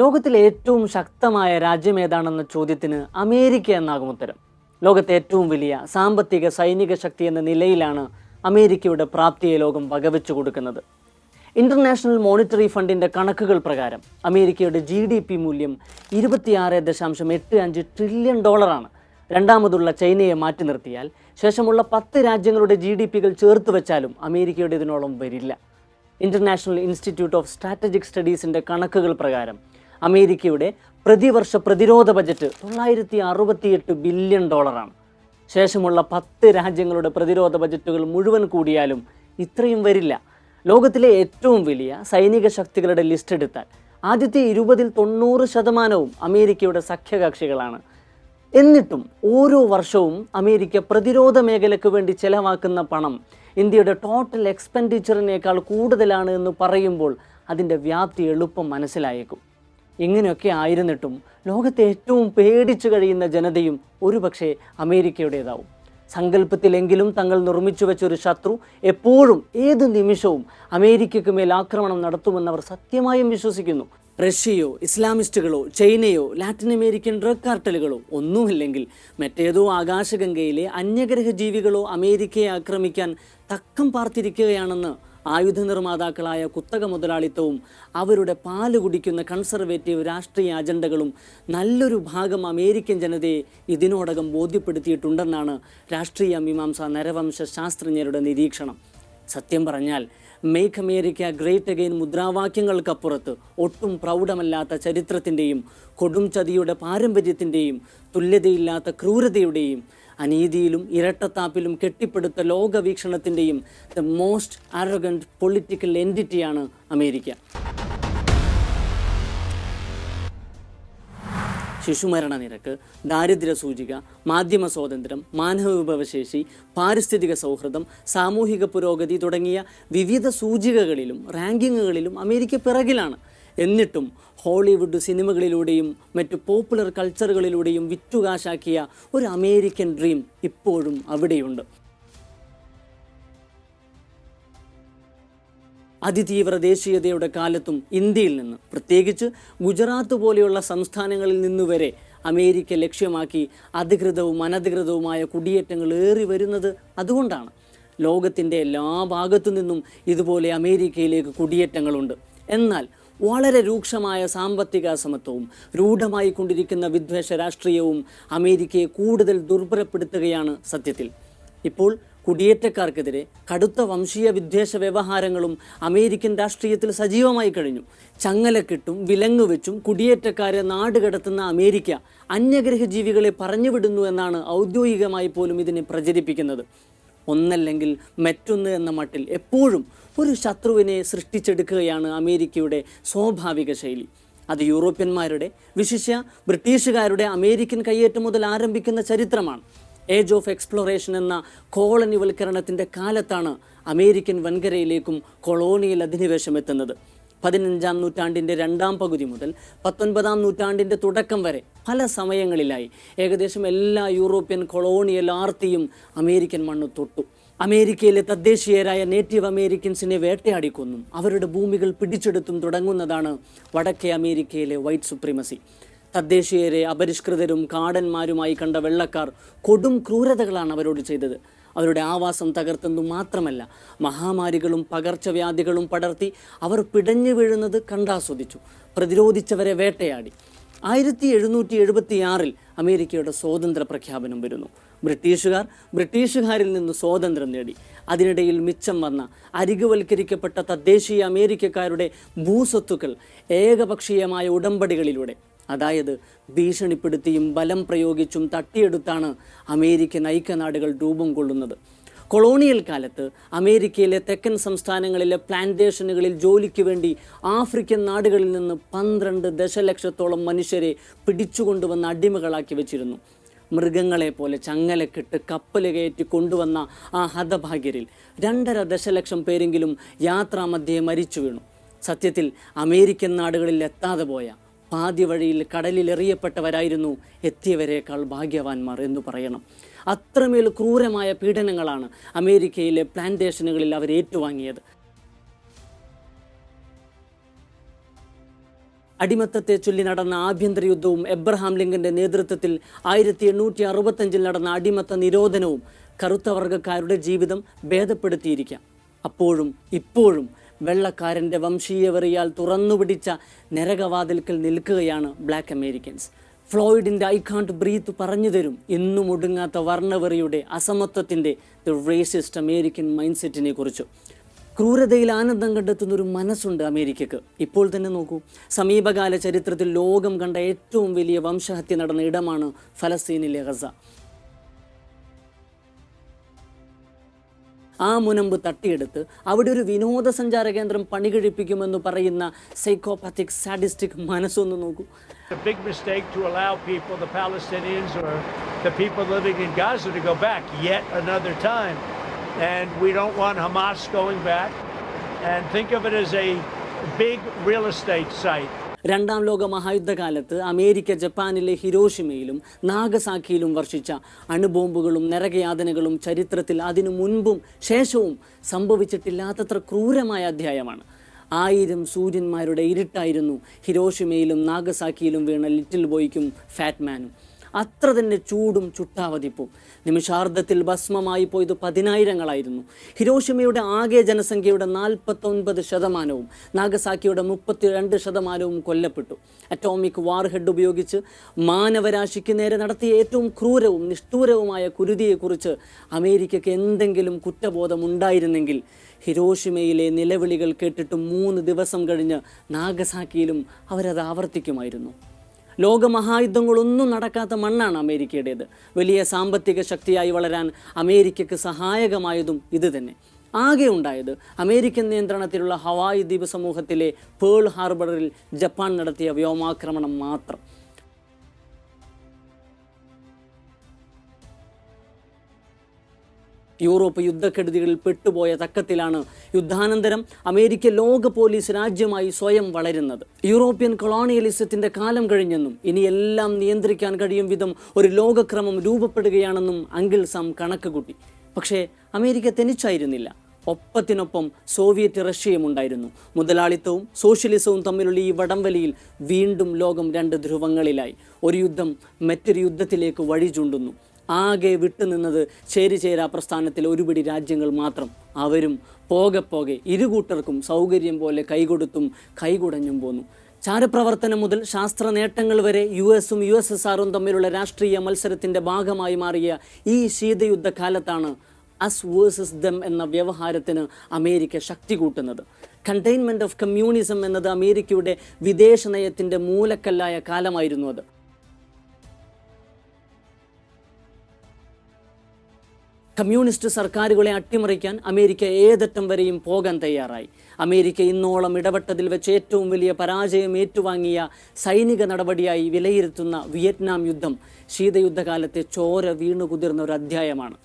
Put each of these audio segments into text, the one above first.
ലോകത്തിലെ ഏറ്റവും ശക്തമായ രാജ്യം ഏതാണെന്ന ചോദ്യത്തിന് അമേരിക്ക എന്നാകും ഉത്തരം. ലോകത്തെ ഏറ്റവും വലിയ സാമ്പത്തിക സൈനിക ശക്തി എന്ന നിലയിലാണ് അമേരിക്കയുടെ പ്രാപ്തിയെ ലോകം വകവെച്ചു കൊടുക്കുന്നത്. ഇന്റർനാഷണൽ മോണിറ്ററി ഫണ്ടിന്റെ കണക്കുകൾ പ്രകാരം അമേരിക്കയുടെ ജി ഡി പി മൂല്യം ഇരുപത്തിയാറ് ദശാംശം എട്ട് അഞ്ച് ട്രില്യൺ ഡോളറാണ് രണ്ടാമതുള്ള ചൈനയെ മാറ്റി നിർത്തിയാൽ ശേഷമുള്ള പത്ത് രാജ്യങ്ങളുടെ ജി ഡി പികൾ ചേർത്ത് വെച്ചാലും അമേരിക്കയുടെ ഇതിനോളം വരില്ല. ഇന്റർനാഷണൽ ഇൻസ്റ്റിറ്റ്യൂട്ട് ഓഫ് സ്ട്രാറ്റജിക് സ്റ്റഡീസിന്റെ കണക്കുകൾ പ്രകാരം അമേരിക്കയുടെ പ്രതിവർഷ പ്രതിരോധ ബജറ്റ് തൊള്ളായിരത്തി അറുപത്തിയെട്ട് ബില്യൺ ഡോളറാണ്. ശേഷമുള്ള പത്ത് രാജ്യങ്ങളുടെ പ്രതിരോധ ബജറ്റുകൾ മുഴുവൻ കൂടിയാലും ഇത്രയും വരില്ല. ലോകത്തിലെ ഏറ്റവും വലിയ സൈനിക ശക്തികളുടെ ലിസ്റ്റ് എടുത്താൽ ആദ്യത്തെ ഇരുപതിൽ തൊണ്ണൂറ് ശതമാനവും അമേരിക്കയുടെ സഖ്യകക്ഷികളാണ്. എന്നിട്ടും ഓരോ വർഷവും അമേരിക്ക പ്രതിരോധ മേഖലയ്ക്ക് വേണ്ടി ചെലവാക്കുന്ന പണം ഇന്ത്യയുടെ ടോട്ടൽ എക്സ്പെൻഡിച്ചറിനേക്കാൾ കൂടുതലാണ് എന്ന് പറയുമ്പോൾ അതിന്റെ വ്യാപ്തി എളുപ്പം മനസ്സിലായേക്കും. ഇങ്ങനെയൊക്കെ ആയിരുന്നിട്ടും ലോകത്തെ ഏറ്റവും പേടിച്ചു കഴിയുന്ന ജനതയും ഒരുപക്ഷെ അമേരിക്കയുടേതാവും. സങ്കല്പത്തിലെങ്കിലും തങ്ങൾ നിർമ്മിച്ചു വെച്ച ഒരു ശത്രു എപ്പോഴും ഏത് നിമിഷവും അമേരിക്കയ്ക്ക് മേൽ ആക്രമണം നടത്തുമെന്നവർ സത്യമായും വിശ്വസിക്കുന്നു. റഷ്യയോ ഇസ്ലാമിസ്റ്റുകളോ ചൈനയോ ലാറ്റിൻ അമേരിക്കൻ ഡ്രഗ് കാർട്ടലുകളോ ഒന്നുമില്ലെങ്കിൽ മറ്റേതോ ആകാശഗംഗയിലെ അന്യഗ്രഹ ജീവികളോ അമേരിക്കയെ ആക്രമിക്കാൻ തക്കം പാർത്തിരിക്കുകയാണെന്ന് ആയുധ നിർമ്മാതാക്കളായ കുത്തക മുതലാളിത്തവും അവരുടെ പാൽ കുടിക്കുന്ന കൺസർവേറ്റീവ് രാഷ്ട്രീയ അജണ്ടകളും നല്ലൊരു ഭാഗം അമേരിക്കൻ ജനതയെ ഇതിനോടകം ബോധ്യപ്പെടുത്തിയിട്ടുണ്ടെന്നാണ് രാഷ്ട്രീയ മീമാംസ നരവംശ ശാസ്ത്രജ്ഞരുടെ നിരീക്ഷണം. സത്യം പറഞ്ഞാൽ മേക്ക് അമേരിക്ക ഗ്രേറ്റ് അഗെയിൻ മുദ്രാവാക്യങ്ങൾക്കപ്പുറത്ത് ഒട്ടും പ്രൗഢമല്ലാത്ത ചരിത്രത്തിന്റെയും കൊടും ചതിയുടെ പാരമ്പര്യത്തിന്റെയും തുല്യതയില്ലാത്ത ക്രൂരതയുടെയും അനീതിയിലും ഇരട്ടത്താപ്പിലും കെട്ടിപ്പടുത്ത ലോകവീക്ഷണത്തിന്റെയും ദ മോസ്റ്റ് അറഗന്റ് പൊളിറ്റിക്കൽ എന്റിറ്റിയാണ് അമേരിക്ക. ശിശുമരണ നിരക്ക് ദാരിദ്ര്യ സൂചിക മാധ്യമ സ്വാതന്ത്ര്യം മാനവ വിഭവശേഷി പാരിസ്ഥിതിക സൗഹൃദം സാമൂഹിക പുരോഗതി തുടങ്ങിയ വിവിധ സൂചികകളിലും റാങ്കിങ്ങുകളിലും അമേരിക്ക പിറകിലാണ്. എന്നിട്ടും ഹോളിവുഡ് സിനിമകളിലൂടെയും മറ്റ് പോപ്പുലർ കൾച്ചറുകളിലൂടെയും വിറ്റുകാശാക്കിയ ഒരു അമേരിക്കൻ ഡ്രീം ഇപ്പോഴും അവിടെയുണ്ട്. അതിതീവ്ര ദേശീയതയുടെ കാലത്തും ഇന്ത്യയിൽ നിന്ന് പ്രത്യേകിച്ച് ഗുജറാത്ത് പോലെയുള്ള സംസ്ഥാനങ്ങളിൽ നിന്നുവരെ അമേരിക്ക ലക്ഷ്യമാക്കി അധികൃതവും അനധികൃതവുമായ കുടിയേറ്റങ്ങൾ ഏറി വരുന്നത് അതുകൊണ്ടാണ്. ലോകത്തിന്റെ എല്ലാ ഭാഗത്തു നിന്നും ഇതുപോലെ അമേരിക്കയിലേക്ക് കുടിയേറ്റങ്ങളുണ്ട്. എന്നാൽ വളരെ രൂക്ഷമായ സാമ്പത്തിക അസമത്വവും രൂഢമായി കൊണ്ടിരിക്കുന്ന വിദ്വേഷ രാഷ്ട്രീയവും അമേരിക്കയെ കൂടുതൽ ദുർബലപ്പെടുത്തുകയാണ് സത്യത്തിൽ. ഇപ്പോൾ കുടിയേറ്റക്കാർക്കെതിരെ കടുത്ത വംശീയ വിദ്വേഷ വ്യവഹാരങ്ങളും അമേരിക്കൻ രാഷ്ട്രീയത്തിൽ സജീവമായി കഴിഞ്ഞു. ചങ്ങലക്കെട്ടും വിലങ്ങ് വെച്ചും കുടിയേറ്റക്കാരെ നാടുകടത്തുന്ന അമേരിക്ക അന്യഗ്രഹജീവികളെ പറഞ്ഞുവിടുന്നു എന്നാണ് ഔദ്യോഗികമായി പോലും ഇതിനെ പ്രചരിപ്പിക്കുന്നത്. ഒന്നല്ലെങ്കിൽ മറ്റൊന്ന് എന്ന മട്ടിൽ എപ്പോഴും ഒരു ശത്രുവിനെ സൃഷ്ടിച്ചെടുക്കുകയാണ് അമേരിക്കയുടെ സ്വാഭാവിക ശൈലി. അത് യൂറോപ്യന്മാരുടെ വിശിഷ്യ ബ്രിട്ടീഷുകാരുടെ അമേരിക്കൻ കയ്യേറ്റം മുതൽ ആരംഭിക്കുന്ന ചരിത്രമാണ്. ഏജ് ഓഫ് എക്സ്പ്ലോറേഷൻ എന്ന കോളനിവൽക്കരണത്തിന്റെ കാലത്താണ് അമേരിക്കൻ വൻകരയിലേക്കും കൊളോണിയൽ അധിനിവേശം എത്തുന്നത്. പതിനഞ്ചാം നൂറ്റാണ്ടിന്റെ രണ്ടാം പകുതി മുതൽ പത്തൊൻപതാം നൂറ്റാണ്ടിന്റെ തുടക്കം വരെ പല സമയങ്ങളിലായി. ഏകദേശം എല്ലാ യൂറോപ്യൻ കൊളോണിയൽ ആർത്തിയും അമേരിക്കൻ മണ്ണ് തൊട്ടു. അമേരിക്കയിലെ തദ്ദേശീയരായ നേറ്റീവ് അമേരിക്കൻസിനെ വേട്ടയാടിക്കൊന്നും അവരുടെ ഭൂമികൾ പിടിച്ചെടുത്തും തുടങ്ങുന്നതാണ് വടക്കേ അമേരിക്കയിലെ വൈറ്റ് സുപ്രീമസി തദ്ദേശീയരെ അപരിഷ്കൃതരും കാടന്മാരുമായി കണ്ട വെള്ളക്കാർ കൊടും ക്രൂരതകളാണ് അവരോട് ചെയ്തത്. അവരുടെ ആവാസം തകർത്തെന്നു മാത്രമല്ല മഹാമാരികളും പകർച്ചവ്യാധികളും പടർത്തി അവർ പിടഞ്ഞു വീഴുന്നത് കണ്ടാസ്വദിച്ചു. പ്രതിരോധിച്ചവരെ വേട്ടയാടി. ആയിരത്തി എഴുന്നൂറ്റി എഴുപത്തിയാറിൽ അമേരിക്കയുടെ സ്വാതന്ത്ര്യ പ്രഖ്യാപനം വരുന്നു. ബ്രിട്ടീഷുകാർ ബ്രിട്ടീഷുകാരിൽ നിന്ന് സ്വാതന്ത്ര്യം നേടി. അതിനിടയിൽ മിച്ചം വന്ന അരികുവൽക്കരിക്കപ്പെട്ട തദ്ദേശീയ അമേരിക്കക്കാരുടെ ഭൂസ്വത്തുക്കൾ ഏകപക്ഷീയമായ ഉടമ്പടികളിലൂടെ അതായത് ഭീഷണിപ്പെടുത്തിയും ബലം പ്രയോഗിച്ചും തട്ടിയെടുത്താണ് അമേരിക്കൻ ഐക്യനാടുകൾ രൂപം കൊള്ളുന്നത്. കൊളോണിയൽ കാലത്ത് അമേരിക്കയിലെ തെക്കൻ സംസ്ഥാനങ്ങളിലെ പ്ലാന്റേഷനുകളിൽ ജോലിക്ക് വേണ്ടി ആഫ്രിക്കൻ നാടുകളിൽ നിന്ന് പന്ത്രണ്ട് ദശലക്ഷത്തോളം മനുഷ്യരെ പിടിച്ചുകൊണ്ടുവന്ന് അടിമകളാക്കി വെച്ചിരുന്നു. മൃഗങ്ങളെ പോലെ ചങ്ങലക്കിട്ട് കപ്പൽ കയറ്റി കൊണ്ടുവന്ന ആ ഹതഭാഗ്യരിൽ രണ്ടര ദശലക്ഷം പേരെങ്കിലും യാത്രാമധ്യേ മരിച്ചു വീണു. സത്യത്തിൽ അമേരിക്കൻ നാടുകളിൽ എത്താതെ പോയ പാതി വഴിയിൽ കടലിൽ എറിയപ്പെട്ടവരായിരുന്നു എത്തിയവരേക്കാൾ ഭാഗ്യവാന്മാർ എന്ന് പറയണം. അത്രമേൽ ക്രൂരമായ പീഡനങ്ങളാണ് അമേരിക്കയിലെ പ്ലാന്റേഷനുകളിൽ അവർ ഏറ്റുവാങ്ങിയത്. അടിമത്തത്തെ ചൊല്ലി നടന്ന ആഭ്യന്തര യുദ്ധവും എബ്രഹാം ലിങ്കന്റെ നേതൃത്വത്തിൽ ആയിരത്തി എണ്ണൂറ്റി അറുപത്തഞ്ചിൽ നടന്ന അടിമത്ത നിരോധനവും കറുത്ത വർഗക്കാരുടെ ജീവിതം ഭേദപ്പെടുത്തിയിരിക്കാം. അപ്പോഴും ഇപ്പോഴും വെള്ളക്കാരന്റെ വംശീയവെറിയാൽ തുറന്നുപിടിച്ച നരകവാതിൽക്കൽ നിൽക്കുകയാണ് ബ്ലാക്ക് അമേരിക്കൻസ്. ഫ്ലോയിഡിന്റെ ഐ കാണ്ട് ബ്രീത്ത് പറഞ്ഞു തരും. ഇന്നും ഒടുങ്ങാത്ത വർണവെറിയുടെ അസമത്വത്തിന്റെ ദ റേസിസ്റ്റ് അമേരിക്കൻ മൈൻഡ് സെറ്റിനെ കുറിച്ച്. ക്രൂരതയിൽ ആനന്ദം കണ്ടെത്തുന്ന ഒരു മനസ്സുണ്ട് അമേരിക്കക്ക്. ഇപ്പോൾ തന്നെ നോക്കൂ. സമീപകാല ചരിത്രത്തിൽ ലോകം കണ്ട ഏറ്റവും വലിയ വംശഹത്യ നടന്ന ഇടമാണ് ഫലസ്തീനിലെ ഗസ. ആ മുനമ്പ് തട്ടിയെടുത്ത് അവിടെ ഒരു വിനോദസഞ്ചാര കേന്ദ്രം പണികഴിപ്പിക്കുമെന്ന് പറയുന്ന സൈക്കോപാത്തിക് സാഡിസ്റ്റിക് മനസ്സൊന്ന് നോക്കൂ a big mistake to allow people, the Palestinians or the people living in Gaza, to go back yet another time. And we don't want Hamas going back. And think of it as a big real estate site. രണ്ടാം ലോക മഹായുദ്ധകാലത്ത് America ജപ്പാനിലെ ഹിരോഷിമയിലും നാഗസാക്കിയിലും വർഷിച്ച അണുബോംബുകളും നരകയാതനകളും ചരിത്രത്തിൽ അതിനു മുൻപും ശേഷവും സംഭവിച്ചിട്ടില്ലാത്തത്ര ക്രൂരമായ അധ്യായമാണ്. ആയിരം സൂര്യന്മാരുടെ ഇരുട്ടായിരുന്നു ഹിരോഷിമയിലും നാഗസാക്കിയിലും വീണ ലിറ്റിൽ ബോയ്ക്കും ഫാറ്റ്മാനും. അത്ര തന്നെ ചൂടും ചുട്ടാവതിപ്പും. നിമിഷാർദ്ധത്തിൽ ഭസ്മമായി പോയത് പതിനായിരങ്ങളായിരുന്നു. ഹിരോഷിമയുടെ ആകെ ജനസംഖ്യയുടെ നാൽപ്പത്തൊൻപത് ശതമാനവും നാഗസാക്കിയുടെ മുപ്പത്തി രണ്ട് ശതമാനവും കൊല്ലപ്പെട്ടു. അറ്റോമിക് വാർ ഹെഡ് ഉപയോഗിച്ച് മാനവരാശിക്ക് നേരെ നടത്തിയ ഏറ്റവും ക്രൂരവും നിഷ്ഠൂരവുമായ കുരുതിയെക്കുറിച്ച് അമേരിക്കയ്ക്ക് എന്തെങ്കിലും കുറ്റബോധം ഉണ്ടായിരുന്നെങ്കിൽ ഹിരോഷിമയിലെ നിലവിളികൾ കേട്ടിട്ട് മൂന്ന് ദിവസം കഴിഞ്ഞ് നാഗസാക്കിയിലും അവരത് ആവർത്തിക്കുമായിരുന്നു. ലോകമഹായുദ്ധങ്ങളൊന്നും നടക്കാത്ത മണ്ണാണ് അമേരിക്കയുടേത്. വലിയ സാമ്പത്തിക ശക്തിയായി വളരാൻ അമേരിക്കയ്ക്ക് സഹായകമായതും ഇത് തന്നെ. ആകെ ഉണ്ടായത് അമേരിക്കൻ നിയന്ത്രണത്തിലുള്ള ഹവായ് ദ്വീപ് സമൂഹത്തിലെ പേൾ ഹാർബറിൽ ജപ്പാൻ നടത്തിയ വ്യോമാക്രമണം മാത്രം. യൂറോപ്പ് യുദ്ധക്കെടുതികളിൽ പെട്ടുപോയ തക്കത്തിലാണ് യുദ്ധാനന്തരം അമേരിക്ക ലോക പോലീസ് രാജ്യമായി സ്വയം വളരുന്നത്. യൂറോപ്യൻ കൊളോണിയലിസത്തിന്റെ കാലം കഴിഞ്ഞെന്നും ഇനി എല്ലാം നിയന്ത്രിക്കാൻ കഴിയും വിധം ഒരു ലോകക്രമം രൂപപ്പെടുകയാണെന്നും അങ്കിൾ സാം കണക്ക് കൂട്ടി പക്ഷേ അമേരിക്ക തനിച്ചായിരുന്നില്ല. ഒപ്പത്തിനൊപ്പം സോവിയറ്റ് റഷ്യയും ഉണ്ടായിരുന്നു. മുതലാളിത്തവും സോഷ്യലിസവും തമ്മിലുള്ള ഈ വടംവലിയിൽ വീണ്ടും ലോകം രണ്ട് ധ്രുവങ്ങളിലായി. ഒരു യുദ്ധം മറ്റൊരു യുദ്ധത്തിലേക്ക് വഴി ചൂണ്ടുന്നു ആകെ വിട്ടുനിന്നത് ചേരിചേരാ പ്രസ്ഥാനത്തിലെ ഒരുപിടി രാജ്യങ്ങൾ മാത്രം. അവരും പോകെ പോകെ ഇരുകൂട്ടർക്കും സൗകര്യം പോലെ കൈകൊടുത്തും കൈകുടഞ്ഞും പോന്നു. ചാരപ്രവർത്തനം മുതൽ ശാസ്ത്ര നേട്ടങ്ങൾ വരെ യു എസും യു എസ് എസ് ആറും തമ്മിലുള്ള രാഷ്ട്രീയ മത്സരത്തിന്റെ ഭാഗമായി മാറിയ ഈ ശീതയുദ്ധ കാലത്താണ് അസ് വേഴ്സസ് ദം എന്ന വ്യവഹാരത്തിന് അമേരിക്ക ശക്തി കൂട്ടുന്നത്. കണ്ടെയ്ൻമെന്റ് ഓഫ് കമ്മ്യൂണിസം എന്നത് അമേരിക്കയുടെ വിദേശ നയത്തിന്റെ മൂലക്കല്ലായ കാലമായിരുന്നു അത്. കമ്മ്യൂണിസ്റ്റ് സർക്കാരുകളെ അട്ടിമറിക്കാൻ അമേരിക്ക ഏതറ്റം വരെയും പോകാൻ തയ്യാറായി. അമേരിക്ക ഇന്നോളം ഇടപെട്ടതിൽ വെച്ച് ഏറ്റവും വലിയ പരാജയം ഏറ്റുവാങ്ങിയ സൈനിക നടപടിയായി വിലയിരുത്തുന്ന വിയറ്റ്നാം യുദ്ധം ശീതയുദ്ധകാലത്തെ ചോര വീണുകുതിർന്ന ഒരു അധ്യായമാണ്.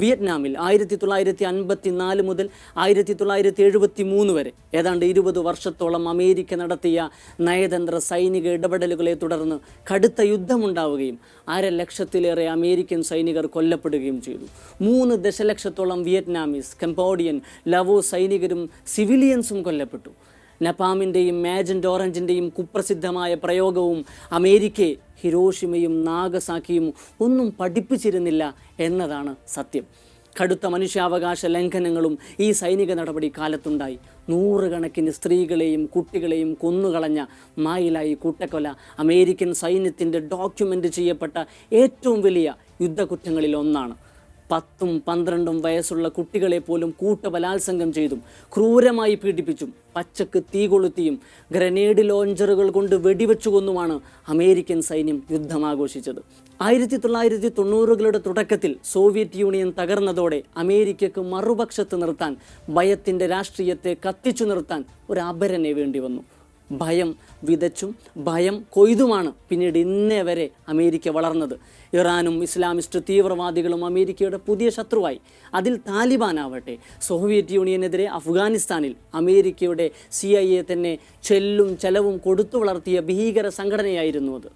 വിയറ്റ്നാമിൽ ആയിരത്തി തൊള്ളായിരത്തി അൻപത്തി നാല് മുതൽ ആയിരത്തി തൊള്ളായിരത്തി എഴുപത്തി മൂന്ന് വരെ. ഏതാണ്ട് ഇരുപത് വർഷത്തോളം അമേരിക്ക നടത്തിയ നയതന്ത്ര സൈനിക ഇടപെടലുകളെ തുടർന്ന് കടുത്ത യുദ്ധമുണ്ടാവുകയും അര ലക്ഷത്തിലേറെ അമേരിക്കൻ സൈനികർ കൊല്ലപ്പെടുകയും ചെയ്തു. മൂന്ന് ദശലക്ഷത്തോളം വിയറ്റ്നാമീസ് കംബോഡിയൻ ലവോ സൈനികരും സിവിലിയൻസും കൊല്ലപ്പെട്ടു. നപാമിന്റെയും മാജന്റ് ഓറഞ്ചിന്റെയും കുപ്രസിദ്ധമായ പ്രയോഗവും അമേരിക്കയെ ഹിരോഷിമയും നാഗസാക്കിയും ഒന്നും പഠിപ്പിച്ചിരുന്നില്ല എന്നതാണ് സത്യം. കടുത്ത മനുഷ്യാവകാശ ലംഘനങ്ങളും ഈ സൈനിക നടപടി കാലത്തുണ്ടായി. നൂറുകണക്കിന് സ്ത്രീകളെയും കുട്ടികളെയും കൊന്നുകളഞ്ഞ മായിലായി കൂട്ടക്കൊല അമേരിക്കൻ സൈന്യത്തിന്റെ ഡോക്യുമെന്റ് ചെയ്യപ്പെട്ട ഏറ്റവും വലിയ യുദ്ധകുറ്റങ്ങളിൽ ഒന്നാണ്. പത്തും പന്ത്രണ്ടും വയസ്സുള്ള കുട്ടികളെ പോലും കൂട്ടബലാത്സംഗം ചെയ്തും ക്രൂരമായി പീഡിപ്പിച്ചും പച്ചക്ക് തീ കൊളുത്തിയും ഗ്രനേഡ് ലോഞ്ചറുകൾ കൊണ്ട് വെടിവെച്ചു കൊന്നുമാണ് അമേരിക്കൻ സൈന്യം യുദ്ധം ആഘോഷിച്ചത് ആയിരത്തി തൊള്ളായിരത്തി തൊണ്ണൂറുകളുടെ തുടക്കത്തിൽ സോവിയറ്റ് യൂണിയൻ തകർന്നതോടെ അമേരിക്കക്ക് മറുപക്ഷത്ത് നിർത്താൻ ഭയത്തിന്റെ രാഷ്ട്രീയത്തെ കത്തിച്ചു നിർത്താൻ ഒരു അപരനെ വേണ്ടി വന്നു. ഭയം വിതച്ചും ഭയം കൊയ്തുമാണ് പിന്നീട് ഇന്നേ വരെ അമേരിക്ക വളർന്നത്. ഇറാനും ഇസ്ലാമിസ്റ്റ് തീവ്രവാദികളും അമേരിക്കയുടെ പുതിയ ശത്രുവായി. അതിൽ താലിബാൻ ആവട്ടെ സോവിയറ്റ് യൂണിയനെതിരെ അഫ്ഗാനിസ്ഥാനിൽ അമേരിക്കയുടെ സി ഐ എ തന്നെ ചെല്ലും ചെലവും കൊടുത്തു വളർത്തിയ ഭീകര സംഘടനയായിരുന്നു അത്.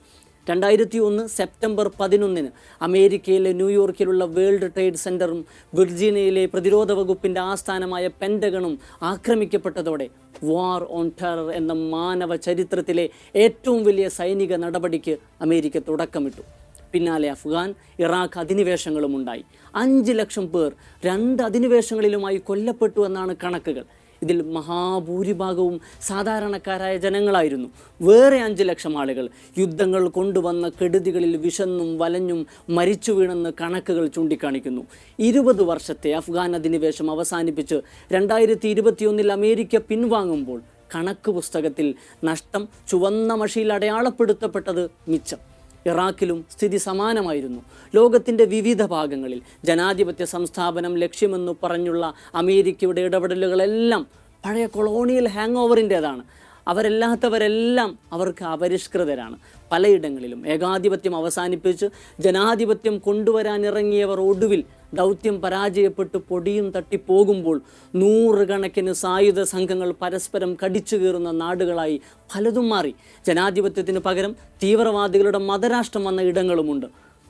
രണ്ടായിരത്തി ഒന്ന് സെപ്റ്റംബർ പതിനൊന്നിന് അമേരിക്കയിലെ ന്യൂയോർക്കിലുള്ള വേൾഡ് ട്രേഡ് സെന്ററും വിർജീനിയയിലെ പ്രതിരോധ വകുപ്പിന്റെ ആസ്ഥാനമായ പെൻഡഗണും ആക്രമിക്കപ്പെട്ടതോടെ വാർ ഓൺ ടെറർ എന്ന മാനവ ചരിത്രത്തിലെ ഏറ്റവും വലിയ സൈനിക നടപടിക്ക് അമേരിക്ക തുടക്കമിട്ടു. പിന്നാലെ അഫ്ഗാൻ ഇറാഖ് അധിനിവേശങ്ങളും ഉണ്ടായി. അഞ്ച് ലക്ഷം പേർ രണ്ട് അധിനിവേശങ്ങളിലുമായി കൊല്ലപ്പെട്ടു എന്നാണ് കണക്കുകൾ. ഇതിൽ മഹാഭൂരിഭാഗവും സാധാരണക്കാരായ ജനങ്ങളായിരുന്നു. വേറെ അഞ്ച് ലക്ഷം ആളുകൾ യുദ്ധങ്ങൾ കൊണ്ടുവന്ന കെടുതികളിൽ വിശന്നും വലഞ്ഞും മരിച്ചു വീണെന്ന് കണക്കുകൾ ചൂണ്ടിക്കാണിക്കുന്നു. ഇരുപത് വർഷത്തെ അഫ്ഗാൻ അധിനിവേശം അവസാനിപ്പിച്ച് രണ്ടായിരത്തി ഇരുപത്തിയൊന്നിൽ അമേരിക്ക പിൻവാങ്ങുമ്പോൾ കണക്ക് പുസ്തകത്തിൽ നഷ്ടം ചുവന്ന മഷിയിൽ അടയാളപ്പെടുത്തപ്പെട്ടത് മിച്ചം. ഇറാഖിലും സ്ഥിതി സമാനമായിരുന്നു. ലോകത്തിന്റെ വിവിധ ഭാഗങ്ങളിൽ ജനാധിപത്യ സംസ്ഥാപനം ലക്ഷ്യമെന്നു പറഞ്ഞുള്ള അമേരിക്കയുടെ ഇടപെടലുകളെല്ലാം പഴയ കൊളോണിയൽ ഹാങ് ഓവറിന്റേതാണ് അവരല്ലാത്തവരെല്ലാം അവർക്ക് അപരിഷ്കൃതരാണ്. പലയിടങ്ങളിലും ഏകാധിപത്യം അവസാനിപ്പിച്ച് ജനാധിപത്യം കൊണ്ടുവരാനിറങ്ങിയവർ ഒടുവിൽ ദൗത്യം പരാജയപ്പെട്ട് പൊടിയും തട്ടിപ്പോകുമ്പോൾ നൂറുകണക്കിന് സായുധ സംഘങ്ങൾ പരസ്പരം കടിച്ചു കീറുന്ന നാടുകളായി പലതും മാറി. ജനാധിപത്യത്തിന് പകരം തീവ്രവാദികളുടെ മതരാഷ്ട്രം വന്ന ഇടങ്ങളുമുണ്ട്.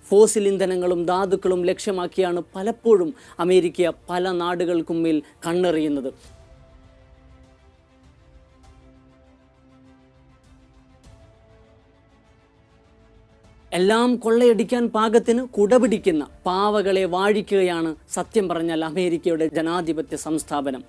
ഫോസിൽ ഇന്ധനങ്ങളും ധാതുക്കളും ലക്ഷ്യമാക്കിയാണ് പലപ്പോഴും അമേരിക്ക പല നാടുകൾക്കും മേൽ കണ്ണെറിയുന്നത്. എല്ലാം കൊള്ളയടിക്കാൻ പാകത്തിന് കുടപിടിക്കുന്ന പാവകളെ വാഴിക്കുകയാണ് സത്യം പറഞ്ഞാൽ അമേരിക്കയുടെ ജനാധിപത്യ സംസ്ഥാപനം.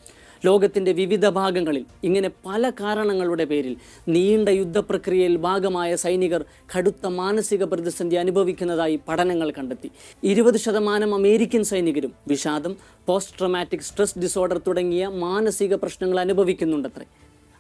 ലോകത്തിന്റെ വിവിധ ഭാഗങ്ങളിൽ ഇങ്ങനെ പല കാരണങ്ങളുടെ പേരിൽ നീണ്ട യുദ്ധപ്രക്രിയയിൽ ഭാഗമായ സൈനികർ കടുത്ത മാനസിക പ്രതിസന്ധി അനുഭവിക്കുന്നതായി പഠനങ്ങൾ കണ്ടെത്തി. ഇരുപത് ശതമാനം അമേരിക്കൻ സൈനികരും വിഷാദം പോസ്റ്റ് ട്രോമാറ്റിക് സ്ട്രെസ് ഡിസോർഡർ തുടങ്ങിയ മാനസിക പ്രശ്നങ്ങൾ അനുഭവിക്കുന്നുണ്ടത്രേ.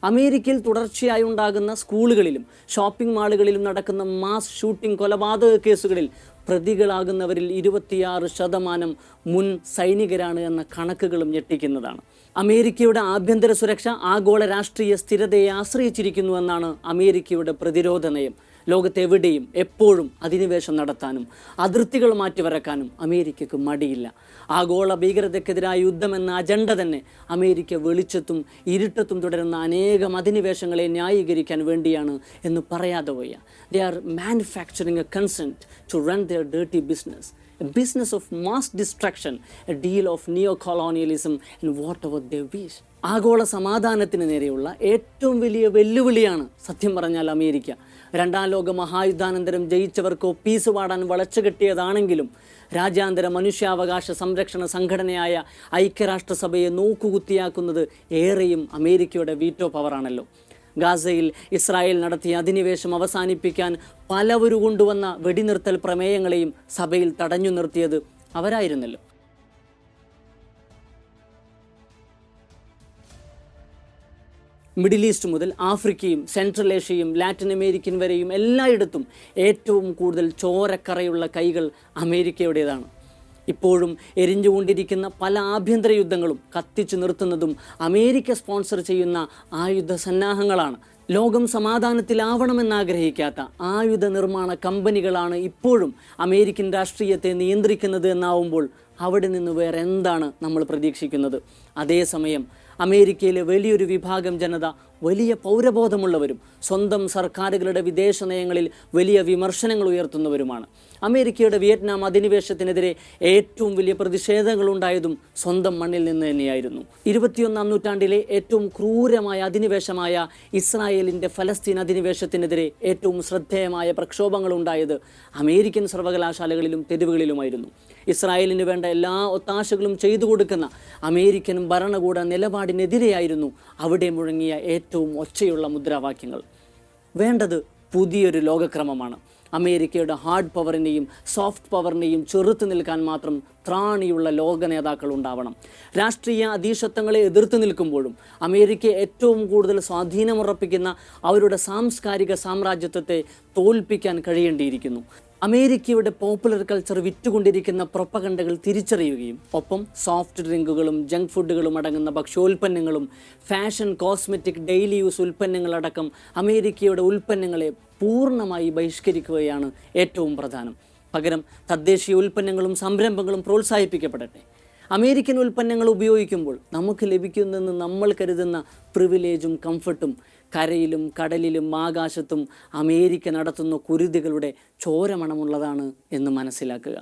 അമേരിക്കയിൽ തുടർച്ചയായി ഉണ്ടാകുന്ന സ്കൂളുകളിലും ഷോപ്പിംഗ് മാളുകളിലും നടക്കുന്ന മാസ് ഷൂട്ടിംഗ് കൊലപാതക കേസുകളിൽ പ്രതികളാകുന്നവരിൽ ഇരുപത്തിയാറ് ശതമാനം മുൻ സൈനികരാണ് എന്ന കണക്കുകളും ഞെട്ടിക്കുന്നതാണ്. അമേരിക്കയുടെ ആഭ്യന്തര സുരക്ഷ ആഗോള രാഷ്ട്രീയ സ്ഥിരതയെ ആശ്രയിച്ചിരിക്കുന്നു എന്നാണ് അമേരിക്കയുടെ പ്രതിരോധ നയം. ലോകത്തെവിടെയും എപ്പോഴും അധിനിവേശം നടത്താനും അതിർത്തികൾ മാറ്റിവരക്കാനും അമേരിക്കക്ക് മടിയില്ല. ആഗോള ഭീകരതയ്ക്കെതിരായ യുദ്ധം എന്ന അജണ്ട തന്നെ അമേരിക്ക വെളിച്ചത്തും ഇരുട്ടത്തും തുടരുന്ന അനേകം അധിനിവേശങ്ങളെ ന്യായീകരിക്കാൻ വേണ്ടിയാണ് എന്ന് പറയാതെ വയ്യ. They are manufacturing a consent to run their dirty business business of mass destruction a deal of neo colonialism and what they wish ആഗോള സമാധാനത്തിന് നേരെയുള്ള ഏറ്റവും വലിയ വെല്ലുവിളിയാണ് സത്യം പറഞ്ഞാൽ അമേരിക്ക. രണ്ടാം ലോക മഹായുദ്ധാനന്തരം ജയിച്ചവർക്കോ പീസ് പാടാൻ വളച്ചു കെട്ടിയതാണെങ്കിലും രാജ്യാന്തര മനുഷ്യാവകാശ സംരക്ഷണ സംഘടനയായ ഐക്യരാഷ്ട്രസഭയെ നോക്കുകുത്തിയാക്കുന്നത് ഏറെയും അമേരിക്കയുടെ വീറ്റോ പവറാണല്ലോ ഗാസയിൽ ഇസ്രായേൽ നടത്തിയ അധിനിവേശം അവസാനിപ്പിക്കാൻ പലവരു കൊണ്ടുവന്ന വെടിനിർത്തൽ പ്രമേയങ്ങളെയും സഭയിൽ തടഞ്ഞു നിർത്തിയത് അവരായിരുന്നല്ലോ. മിഡിൽ ഈസ്റ്റ് മുതൽ ആഫ്രിക്കയും സെൻട്രൽ ഏഷ്യയും ലാറ്റിൻ അമേരിക്കൻ വരെയും എല്ലായിടത്തും ഏറ്റവും കൂടുതൽ ചോരക്കറയുള്ള കൈകൾ അമേരിക്കയുടേതാണ്. ഇപ്പോഴും എരിഞ്ഞുകൊണ്ടിരിക്കുന്ന പല ആഭ്യന്തര യുദ്ധങ്ങളും കത്തിച്ചു നിർത്തുന്നതും അമേരിക്ക സ്പോൺസർ ചെയ്യുന്ന ആയുധ സന്നാഹങ്ങളാണ്. ലോകം സമാധാനത്തിലാവണമെന്നാഗ്രഹിക്കാത്ത ആയുധ നിർമ്മാണ കമ്പനികളാണ് ഇപ്പോഴും അമേരിക്കൻ രാഷ്ട്രീയത്തെ നിയന്ത്രിക്കുന്നത് എന്നാവുമ്പോൾ അവിടെ നിന്ന് വേറെ എന്താണ് നമ്മൾ പ്രതീക്ഷിക്കുന്നത്? അതേസമയം അമേരിക്കയിലെ വലിയൊരു വിഭാഗം ജനത വലിയ പൗരബോധമുള്ളവരും സ്വന്തം സർക്കാരുകളുടെ വിദേശ നയങ്ങളിൽ വലിയ വിമർശനങ്ങൾ ഉയർത്തുന്നവരുമാണ്. അമേരിക്കയുടെ വിയറ്റ്നാം അധിനിവേശത്തിനെതിരെ ഏറ്റവും വലിയ പ്രതിഷേധങ്ങളുണ്ടായതും സ്വന്തം മണ്ണിൽ നിന്ന് തന്നെയായിരുന്നു. ഇരുപത്തിയൊന്നാം നൂറ്റാണ്ടിലെ ഏറ്റവും ക്രൂരമായ അധിനിവേശമായ ഇസ്രായേലിന്റെ ഫലസ്തീൻ അധിനിവേശത്തിനെതിരെ ഏറ്റവും ശ്രദ്ധേയമായ പ്രക്ഷോഭങ്ങളുണ്ടായത് അമേരിക്കൻ സർവകലാശാലകളിലും തെരുവുകളിലുമായിരുന്നു. ഇസ്രായേലിന് വേണ്ട എല്ലാ ഒത്താശകളും ചെയ്തു കൊടുക്കുന്ന അമേരിക്കൻ ഭരണകൂട നിലപാടിനെതിരെയായിരുന്നു അവിടെ മുഴങ്ങിയ ഏറ്റവും ഒച്ചയുള്ള മുദ്രാവാക്യങ്ങൾ. വേണ്ടത് പുതിയൊരു ലോകക്രമമാണ്. അമേരിക്കയുടെ ഹാർഡ് പവറിനെയും സോഫ്റ്റ് പവറിനെയും ചെറുത്തു നിൽക്കാൻ മാത്രം ത്രാണിയുള്ള ലോക നേതാക്കൾ ഉണ്ടാവണം. രാഷ്ട്രീയ അധീശത്വങ്ങളെ എതിർത്ത് നിൽക്കുമ്പോഴും അമേരിക്ക ഏറ്റവും കൂടുതൽ സ്വാധീനമുറപ്പിക്കുന്ന അവരുടെ സാംസ്കാരിക സാമ്രാജ്യത്വത്തെ തോൽപ്പിക്കാൻ കഴിയേണ്ടിയിരിക്കുന്നു. അമേരിക്കയുടെ പോപ്പുലർ കൾച്ചർ വിറ്റുകൊണ്ടിരിക്കുന്ന പ്രൊപ്പകണ്ടകൾ തിരിച്ചറിയുകയും ഒപ്പം സോഫ്റ്റ് ഡ്രിങ്കുകളും ജങ്ക് ഫുഡുകളും അടങ്ങുന്ന ഭക്ഷ്യോൽപ്പന്നങ്ങളും ഫാഷൻ കോസ്മെറ്റിക് ഡെയിലി യൂസ് ഉൽപ്പന്നങ്ങളടക്കം അമേരിക്കയുടെ ഉൽപ്പന്നങ്ങളെ പൂർണമായി ബഹിഷ്കരിക്കുകയാണ് ഏറ്റവും പ്രധാനം. പകരം തദ്ദേശീയ ഉൽപ്പന്നങ്ങളും സംരംഭങ്ങളും പ്രോത്സാഹിപ്പിക്കപ്പെടട്ടെ. അമേരിക്കൻ ഉൽപ്പന്നങ്ങൾ ഉപയോഗിക്കുമ്പോൾ നമുക്ക് ലഭിക്കുന്നെന്ന് നമ്മൾ കരുതുന്ന പ്രിവിലേജും കംഫർട്ടും കരയിലും കടലിലും ആകാശത്തും അമേരിക്ക നടത്തുന്ന കുരുതികളുടെ ചോരമണമുള്ളതാണ് എന്ന് മനസ്സിലാക്കുക.